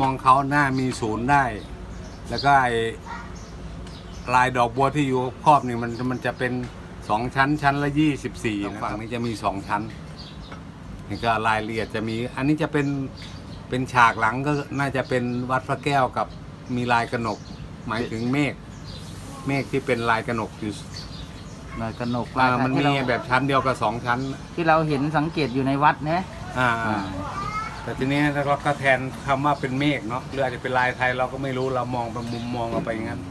มองเขาหน้ามีศูนย์ได้ แล้วก็ไอ้ลายดอกบัวที่อยู่ครอบนี่มันมันจะเป็นสองชั้นชั้นละยี่สิบสี่ฝั่งนี้จะมีสองชั้นนี่ก็รายละเอียดจะมี อันนี้จะเป็นเป็นฉากหลังก็น่าจะเป็นวัดพระแก้วกับมีลายกระหนก หมายถึงเมฆเมฆที่เป็นลายกระหนกอยู่ลายกระหนกอ่าลายมันที่มีเราแบบชั้นเดียวกับสองชั้น ที่เราเห็นสังเกตอยู่ในวัดนะอ่าอ่า แต่ทีนี้ถ้าเราก็แทนคำว่าเป็นเมฆเนาะหรืออาจจะเป็นลายไทยเราก็ไม่รู้เรามองไปมุมมองเราไปอย่างนั้น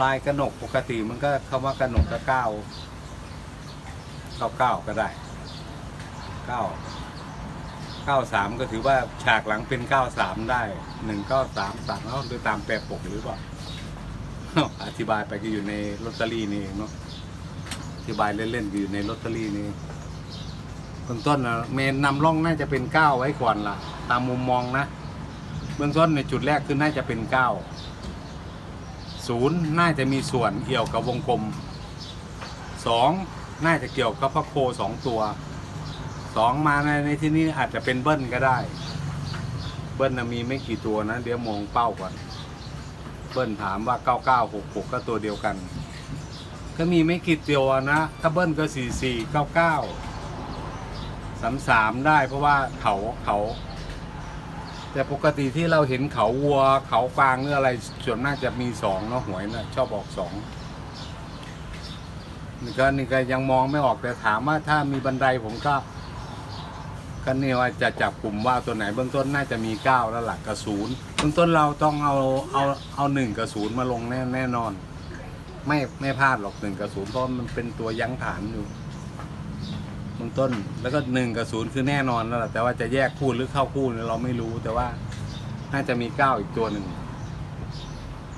ลายกระหนกปกติมันก็คำว่ากระหนกก็เก้าเก้าเก้าก็ได้เก้าเก้าสามก็ถือว่าฉากหลังเป็นเก้าสามได้หนึ่งเก้าสามสามแล้วหรือตามแปรปกหรือเปล่าอธิบายไปก็อยู่ในลอตเตอรี่นี่เองเนาะอธิบายเล่นๆอยู่ในลอตเตอรี่นี่ เบื้องต้นนะเมนนำร่องน่าจะเป็นเก้าไว้ก่อนล่ะ ตามมุมมองนะ เบื้องต้นในจุดแรกคือน่าจะเป็นเก้าศูนย์น่าจะมีส่วนเกี่ยวกับวงกลมสองน่าจะเกี่ยวกับพระโคสองตัวสองมาในในที่นี้อาจจะเป็นเบิ้ลก็ได้ เบิ้ลนะมีไม่กี่ตัวนะ เดี๋ยวมองเป้าก่อน เบิ้ลถามว่าเก้าเก้าหกหกก็ตัวเดียวกัน ก็มีไม่กี่ตัวนะถ้าเบิ้ลก็สี่สี่เก้าเก้า สามสามได้เพราะว่าเขาเขา แต่ปกติที่เราเห็นเขาวัว เขาฟางหรืออะไรส่วนมากจะมีสองเนาะหวยนะชอบออกสองนี่ก็นี่ก็ยังมองไม่ออกแต่ถามว่าถ้ามีบันไดผมก็ก็เนี่ยว่าจะจับกลุ่มว่าตัวไหนเบื้องต้นน่าจะมีเก้าแล้วหลักกระศูนย์เบื้องต้นเราต้องเอาเอาเอาหนึ่งกระศูนย์มาลงแน่แน่นอน ไม่ไม่พลาดหรอกหนึ่งกระศูนย์เพราะมันเป็นตัวยั้งฐานอยู่ เบื้องต้น แล้วก็หนึ่งกับศูนย์คือแน่นอนแล้วล่ะแต่ว่าจะแยกคู่หรือเข้าคู่เนี่ยเราไม่รู้แต่ว่าน่าจะมีเก้าอีกตัวหนึ่ง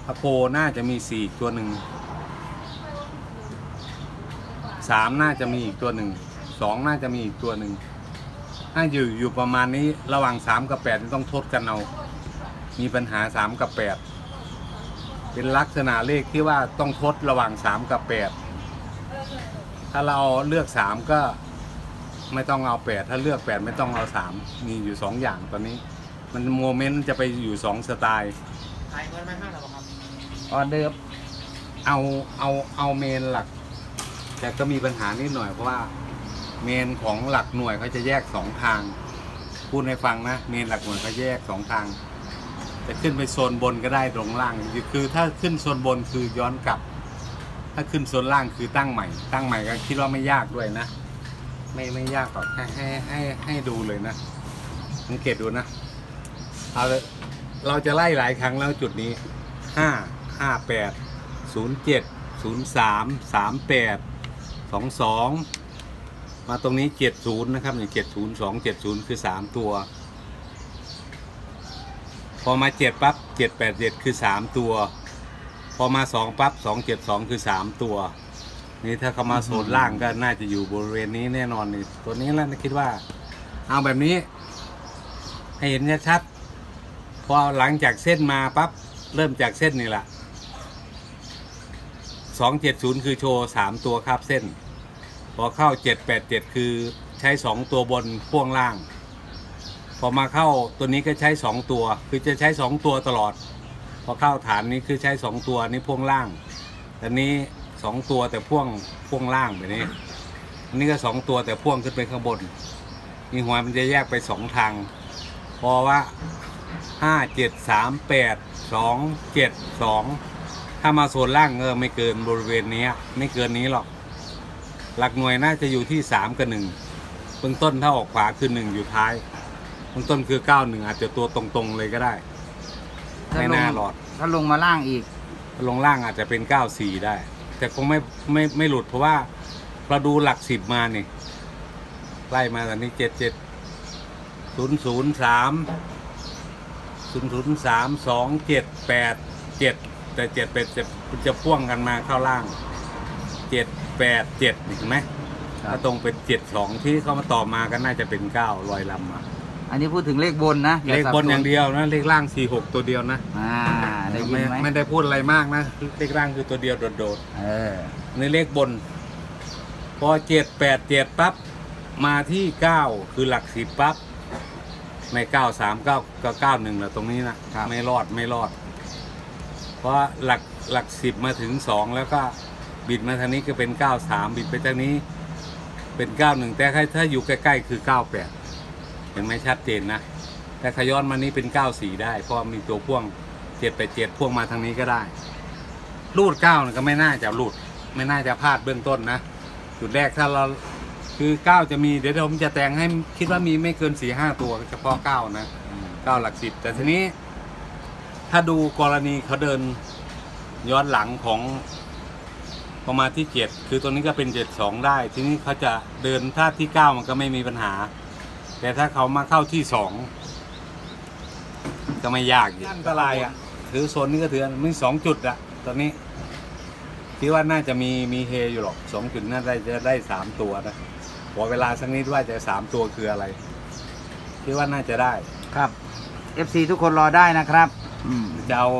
พระโพน่าจะมีสี่อีกตัวหนึ่งสามน่าจะมีอีกตัวหนึ่งสองน่าจะมีอีกตัวหนึ่งถ้าอยู่อยู่ประมาณนี้ระหว่างสามกับแปดต้องทดกันเอา มีปัญหาสามกับแปดเป็นลักษณะเลขที่ว่าต้องทดระหว่างสามกับแปดถ้าเราเลือกสามก็ ไม่ต้องเอาแปดถ้าเลือกแปดไม่ต้องเอาสามมีอยู่สองอย่างตอนนี้ มันโมเมนต์จะไปอยู่สองสไตล์ออเดิร์ฟเอาเอาเอาเมนหลัก แต่ก็มีปัญหานิดหน่อยเพราะว่าเมนของหลักหน่วยเขาจะแยกสองทาง พูดให้ฟังนะ เมนหลักหน่วยเขาแยกสองทาง จะขึ้นไปโซนบนก็ได้ตรงล่าง คือถ้าขึ้นโซนบนคือย้อนกลับ ถ้าขึ้นโซนล่างคือตั้งใหม่ ตั้งใหม่ก็คิดว่าไม่ยากด้วยนะ ไม่ไม่ยากหรอกให้ให้ให้ให้ดูเลยนะสังเกตดูนะเอาเลยเราจะไล่หลายครั้งแล้วจุดนี้ห้าห้าแปดศูนย์เจ็ดศูนย์สามสามแปดสองสองมาตรงนี้เจ็ดศูนย์นะครับนี่างเจ็ดศูนย์สองเจ็ดศูนย์คือสามตัว พอมาเจ็ดปั๊บเจ็ดแปดเจ็ดคือสามตัว พอมาสองปั๊บสองเจ็ดสองคือสามตัว นี่ถ้าเขามาโซนล่างก็น่าจะอยู่บริเวณนี้แน่นอนนี่ตัวนี้แล้วนะคิดว่า เอาแบบนี้ ให้เห็นชัดๆพอหลังจากเส้นมาปั๊บเริ่มจากเส้นนี่แหละสองเจ็ดศูนย์คือโชว์สามตัวคาบเส้น พอเข้าเจ็ดแปดเจ็ดคือใช้สองตัวบนพ่วงล่าง พอมาเข้าตัวนี้ก็ใช้สองตัว คือจะใช้สองตัวตลอด พอเข้าฐานนี้คือใช้สองตัวนี่พ่วงล่างแต่นี้ สองตัวแต่พ่วงพ่วงล่างแบบนี้อันนี้ก็สองตัวแต่พ่วงขึ้นไปข้างบนนี่หัวมันจะแยกไปสองทางพอว่าห้าเจ็ดสามแปดสองเจ็ดสองถ้ามาโซนล่างเออไม่เกินบริเวณนี้ไม่เกินนี้หรอก หลักหน่วยน่าจะอยู่ที่สามกับหนึ่งเบื้องต้นถ้าออกขวาคือหนึ่งอยู่ท้ายเบื้องต้นคือเก้าหนึ่งอาจจะตัวตรงๆเลยก็ได้ไม่น่าหลอด ถ้าลงมาล่างอีก ลงล่างอาจจะเป็นเก้าสี่ได้ แต่คงไม่ไม่ไม่หลุดเพราะว่าเราดูหลักสิบมานี่ไล่มาตอนนี้เจ็ดเจ็ดศูนย์ศูนย์สามศูนย์ศูนย์สามสองเจ็ดแปดเจ็ดแต่เจ็ดแปดเจ็ดจะพ่วงกันมาเข้าล่างเจ็ดแปดเจ็ดเห็นไหมครับถ้าตรงเป็นเจ็ดสองที่เขามาต่อมาก็น่าจะเป็นเก้าลอยลำมาอันนี้พูดถึงเลขบนนะเลขบนอย่างเดียวนะเลขล่างสี่หกตัวเดียวนะอ่า ได้ยิไม่นไหมไม่ได้พูดอะไรมากนะเลขล่างคือตัวเดียวโดดๆเออในเลขบน พอเจ็ดแปดเจ็ดปั๊บมาที่เก้าคือหลักสิบปั๊บไม่เก้าสามเก้าก็เก้าหนึ่งแหละตรงนี้นะครับไม่รอดไม่รอด เพราะหลักหลักสิบมาถึงสองแล้วก็บิดมาทางนี้ก็เป็นเก้าสามบิดไปทางนี้ เป็นเก้าหนึ่งแต่ถ้าอยู่ใกล้ๆคือเก้าแปดเห็นไหมชัดเจนนะ แต่ขย้อนมานี้เป็นเก้าสี่ได้ เพราะมีตัวพ่วง เจ็ดไปเจ็ดพ่วงมาทางนี้ก็ได้ รูดเก้าก็ไม่น่าจะรูดไม่น่าจะพลาดเบื้องต้นนะ จุดแรกถ้าเราคือเก้าจะมีเดี๋ยวผมจะแต่งให้คิดว่ามีไม่เกินสี่ห้าตัวเฉพาะเก้านะเก้าหลักสิบแต่ทีนี้ ถ้าดูกรณีเขาเดินย้อนหลังของประมาณที่เจ็ดคือตัวนี้ก็เป็นเจ็ดสองได้ ทีนี้เขาจะเดินถ้าที่เก้ามันก็ไม่มีปัญหา แต่ถ้าเขามาเข้าที่สองก็ไม่ยากอีกอันตรายอะ ถือโซนนี้ก็ถือมีสองจุดอะตอนนี้คิดว่าน่าจะมีมีเฮอยู่หรอกสองจุดน่าจะจะได้สามตัวนะขอเวลาสักนิดว่าจะสามตัวคืออะไรคิดว่าน่าจะได้ ครับ FC ทุกคนรอได้นะครับ อืมจะเอา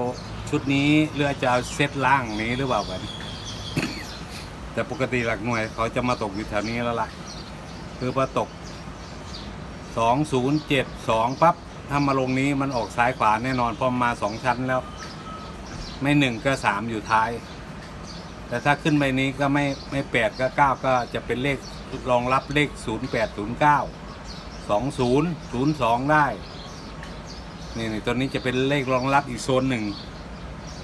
ชุดนี้หรือจะเอาเซตล่างนี้หรือเปล่ากันแต่ปกติหลักหน่วยเขาจะมาตกอยู่แถวนี้แล้วล่ะ คือพอตกสองศูนย์เจ็ดสองปั๊บ ถ้ามาลงนี้มันออกซ้ายขวาแน่นอนเพอมาสองชั้นแล้ว ไม่หนึ่งก็สามอยู่ท้าย แต่ถ้าขึ้นไปนี้ก็ไม่ไม่แปดก็เก้าก็จะเป็นเลขรองรับเลขศูนย์แปดศูนย์เก้าสองศูนย์ศูนย์สองได้นี่นี่ตัวนี้จะเป็นเลขรองรับอีกโซนหนึ่ง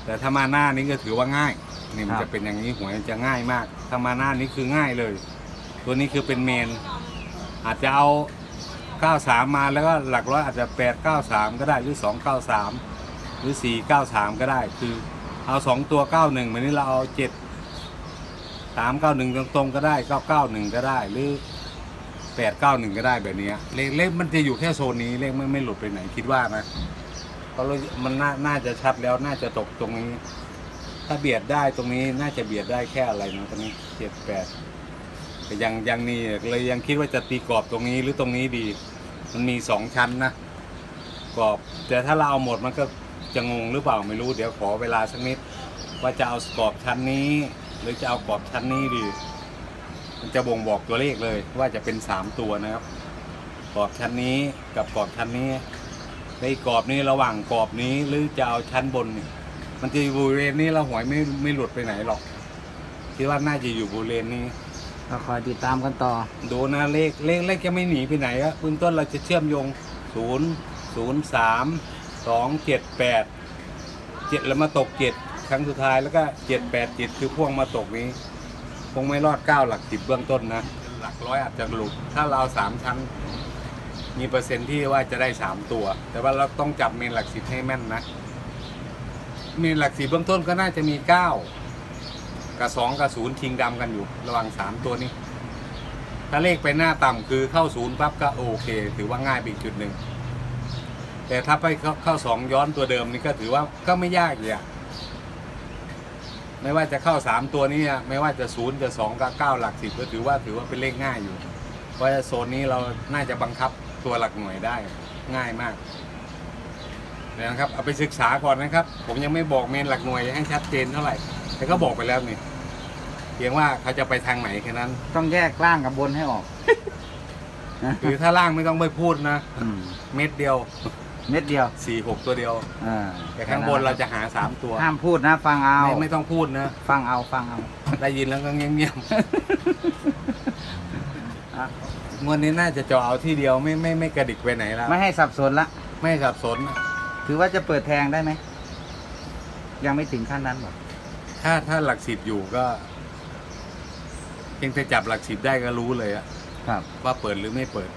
แต่ถ้ามาหน้านี้ก็ถือว่าง่ายนี่มันครับจะเป็นอย่างนี้หวยจะง่ายมาก ถ้ามาหน้านี้คือง่ายเลย ตัวนี้คือเป็นเมน อาจจะเอา 93 มาแล้วก็หลักร้อยอาจจะ 893 ก็ได้หรือ 293 หรือ 493 ก็ได้ คือเอา 2 ตัว 91เหมือนนี้เราเอา 7 391 ตรงๆก็ได้ 991 ก็ได้หรือ 891 ก็ได้แบบนี้เลขเลขมันจะอยู่แค่โซนนี้เลขไม่ไม่หลุดไปไหนคิดว่านะเพราะมันน่าน่าจะชัดแล้วน่าจะตกตรงนี้ ถ้าเบียดได้ตรงนี้น่าจะเบียดได้แค่อะไรนะตรงนี้เจ็ด แต่ยังยังนี่เลยยังคิดว่าจะตีกรอบตรงนี้หรือตรงนี้ดี มันมีสองชั้นนะกรอบแต่ถ้าเราเอาหมดมันก็จะงงหรือเปล่าไม่รู้เดี๋ยวขอเวลาสักนิด ว่าจะเอากรอบชั้นนี้ หรือจะเอากรอบชั้นนี้ดี มันจะบ่งบอกตัวเลขเลย ว่าจะเป็นสามตัวนะครับกรอบชั้นนี้กับกรอบชั้นนี้ในกรอบนี้ระหว่างกรอบนี้หรือจะเอาชั้นบนนี่มันจะอยู่บริเวณนี้เราหวยไม่ไม่หลุดไปไหนหรอกคิดว่าน่าจะอยู่บริเวณนี้ ก็คอยติดตามกันต่อ ดูนะเลขเลขเลขจะไม่หนีไปไหนอะพื้นต้นเราจะเชื่อมโยงศูนย์ศูนย์สามสองเจ็ดแล้วมาตกเจ็ดครั้งสุดท้ายแล้วก็เจ็ดแปดเจ็ดคือพ่วงมาตกนี้ คงไม่รอดเก้าหลักสิบเบื้องต้นนะ หลักร้อยอาจจะหลุด ถ้าเราเอาสามชั้น มีเปอร์เซ็นต์ที่ว่าจะได้สามตัว แต่ว่าเราต้องจับเมนหลักสิบให้แม่นนะ เมนหลักสิบเบื้องต้นก็น่าจะมีเกับสองกับศูนย์ชิงดำกันอยู่ระหว่างสามตัวนี้ ถ้าเลขไปหน้าต่ำคือเข้าศูนย์ปั๊บก็โอเค ถือว่าง่ายไปอีกจุดหนึ่ง แต่ถ้าไปเข้าเข้าสองย้อนตัวเดิมนี่ก็ถือว่าก็ไม่ยากเลยอะไม่ว่าจะเข้าสามตัวนี้อะไม่ว่าจะศูนย์จะสองกับเก้าหลักสิบก็ถือว่าถือว่าเป็นเลขง่ายอยู่ เพราะโซนนี้เราน่าจะบังคับตัวหลักหน่วยได้ง่ายมากนะครับเอาไปศึกษาก่อนนะครับ ผมยังไม่บอกเมนหลักหน่วยให้ชัดเจนเท่าไหร่ แต่ก็บอกไปแล้วนี่เพียงว่าเขาจะไปทางไหนแค่นั้น ต้องแยกล่างกับบนให้ออกคือถ้าล่างไม่ต้องไปพูดนะอืมเม็ดเดียวเม็ดเดียวสี่หกตัวเดียว อ่าแต่ข้างบนเราจะหาสามตัวห้ามพูดนะ ฟังเอา ไม่ไม่ต้องพูดนะฟังเอาฟังเอาได้ยินแล้วก็เงียบอะๆงวดนี้น่าจะเจาะเอาที่เดียวไม่ไม่ไม่กระดิกไปไหนแล้วไม่ให้สับสนละ ไม่สับสนนะถือว่าจะเปิดแทงได้ไหม ยังไม่ถึงขั้นนั้นหรอก ถ้าถ้าหลักสิบอยู่ก็เพียงแต่จับหลักสิบได้ก็รู้เลยอะครับ ว่าเปิดหรือไม่เปิด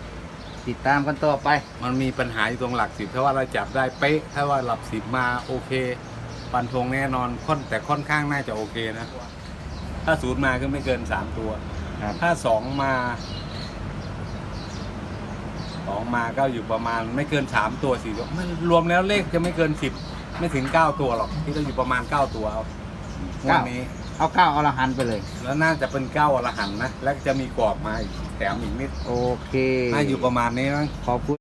ติดตามกันต่อไป มันมีปัญหาอยู่ตรงหลักสิบถ้าว่าเราจับได้เป๊ะ ถ้าว่าหลักสิบมาโอเคฟันธงแน่นอนค่อนแต่ค่อนข้างน่าจะโอเคนะ ถ้าศูนย์มาก็ไม่เกินสามตัว ครับ ถ้าสองมาสองมาก็อยู่ประมาณไม่เกินสามตัวสี่ตัวไม่รวมแล้วเลขจะไม่เกินสิบไม่ถึงเก้าตัวหรอกที่จะอยู่ประมาณเก้าตัวเอา งวดนี้ เอาเก้าเอาละหันไปเลย แล้วน่าจะเป็นเก้าอรหันต์นะ แล้วจะมีกรอบมาอีกแถมอีกนิด โอเค น่าอยู่ประมาณนี้นะ ขอบคุณ